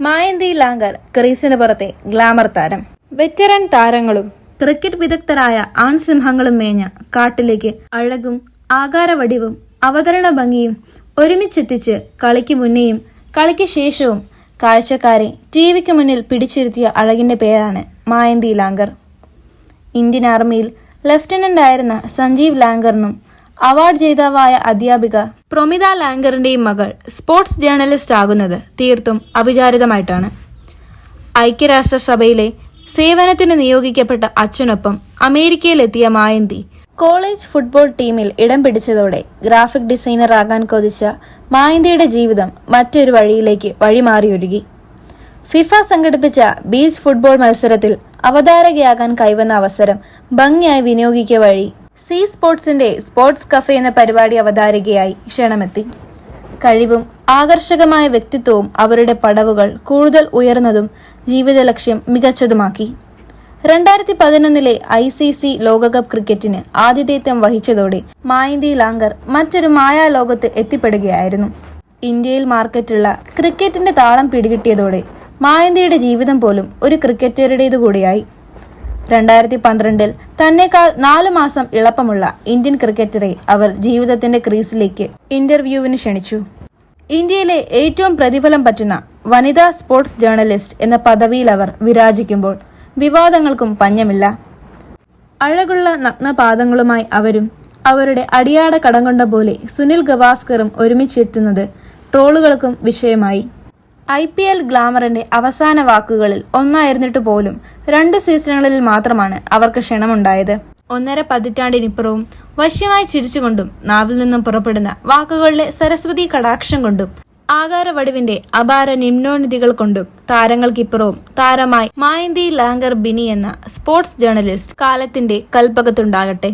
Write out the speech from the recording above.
മായന്തി ലാങ്കർ ക്രീസിന് പുറത്തെ ഗ്ലാമർ താരം. വെറ്ററൻ താരങ്ങളും ക്രിക്കറ്റ് വിദഗ്ധരായ ആൺസിംഹങ്ങളും മേഞ്ഞ കാട്ടിലേക്ക് അഴകും ആകാരവടിവും അവതരണ ഭംഗിയും ഒരുമിച്ചെത്തിച്ച് കളിക്ക് മുന്നേയും കളിക്ക് ശേഷവും കാഴ്ചക്കാരെ ടി വിക്ക് മുന്നിൽ പിടിച്ചിരുത്തിയ അഴകിന്റെ പേരാണ് മായന്തി ലാങ്കർ ഇന്ത്യൻ ആർമിയിൽ ലഫ്റ്റനന്റ് ആയിരുന്ന സഞ്ജീവ് ലാങ്കറിനും അവാർഡ് ജേതാവായ അധ്യാപിക പ്രൊമിത ലാങ്കറിന്റെയും മകൾ സ്പോർട്സ് ജേർണലിസ്റ്റ് ആകുന്നത് തീർത്തും അവിചാരിതമായിട്ടാണ്. ഐക്യരാഷ്ട്രസഭയിലെ സേവനത്തിന് നിയോഗിക്കപ്പെട്ട അച്ഛനൊപ്പം അമേരിക്കയിലെത്തിയ മായന്തി കോളേജ് ഫുട്ബോൾ ടീമിൽ ഇടം പിടിച്ചതോടെ ഗ്രാഫിക് ഡിസൈനർ ആകാൻ കൊതിച്ച മായന്തിയുടെ ജീവിതം മറ്റൊരു വഴിയിലേക്ക് വഴിമാറിയൊരുങ്ങി ഫിഫ സംഘടിപ്പിച്ച ബീച്ച് ഫുട്ബോൾ മത്സരത്തിൽ അവതാരകയാകാൻ കൈവന്ന അവസരം ഭംഗിയായി വിനിയോഗിക്കുക വഴി സി സ്പോർട്സിന്റെ സ്പോർട്സ് കഫേ എന്ന പരിപാടി അവതാരകയായി ക്ഷണമെത്തി. കഴിവും ആകർഷകമായ വ്യക്തിത്വവും അവരുടെ പടവുകൾ കൂടുതൽ ഉയർന്നതും ജീവിത ലക്ഷ്യം മികച്ചതുമാക്കി. രണ്ടായിരത്തി പതിനൊന്നിലെ ഐ സി സി ലോകകപ്പ് ക്രിക്കറ്റിന് ആതിഥേയത്വം വഹിച്ചതോടെ മായന്തി ലാങ്കർ മറ്റൊരു മായാലോകത്ത് എത്തിപ്പെടുകയായിരുന്നു. ഇന്ത്യയിൽ മാർക്കറ്റുള്ള ക്രിക്കറ്റിന്റെ താളം പിടികിട്ടിയതോടെ മായന്തിയുടെ ജീവിതം പോലും ഒരു ക്രിക്കറ്ററുടേതു കൂടിയായി രണ്ടായിരത്തി പന്ത്രണ്ടിൽ തന്നെക്കാൾ നാലു മാസം ഇളപ്പമുള്ള ഇന്ത്യൻ ക്രിക്കറ്ററെ അവർ ജീവിതത്തിന്റെ ക്രീസിലേക്ക് ഇന്റർവ്യൂവിന് ക്ഷണിച്ചു. ഇന്ത്യയിലെ ഏറ്റവും പ്രതിഫലം പറ്റുന്ന വനിതാ സ്പോർട്സ് ജേർണലിസ്റ്റ് എന്ന പദവിയിൽ അവർ വിരാജിക്കുമ്പോൾ വിവാദങ്ങൾക്കും പഞ്ഞമില്ല. അഴകുള്ള നഗ്നപാദങ്ങളുമായി അവരും അവരുടെ അടിയാട കടം കൊണ്ട പോലെ സുനിൽ ഗവാസ്കറും ഒരുമിച്ചെത്തുന്നത് ട്രോളുകൾക്കും വിഷയമായി. ഐ പി എൽ ഗ്ലാമറിന്റെ അവസാന വാക്കുകളിൽ ഒന്നായിരുന്നിട്ട് പോലും രണ്ട് സീസണുകളിൽ മാത്രമാണ് അവർക്ക് ക്ഷണമുണ്ടായത്. ഒന്നര പതിറ്റാണ്ടിനിപ്പുറവും വശ്യമായി ചിരിച്ചുകൊണ്ടും നാവിൽ നിന്നും പുറപ്പെടുന്ന വാക്കുകളിലെ സരസ്വതി കടാക്ഷം കൊണ്ടും ആകാരവടിവിന്റെ അപാര നിമ്നോന്നതികൾ കൊണ്ടും താരങ്ങൾക്കിപ്പുറവും താരമായി മായന്തി ലാങ്കർ ബിനി എന്ന സ്പോർട്സ് ജേർണലിസ്റ്റ് കാലത്തിന്റെ കൽപ്പകത്തുണ്ടാകട്ടെ.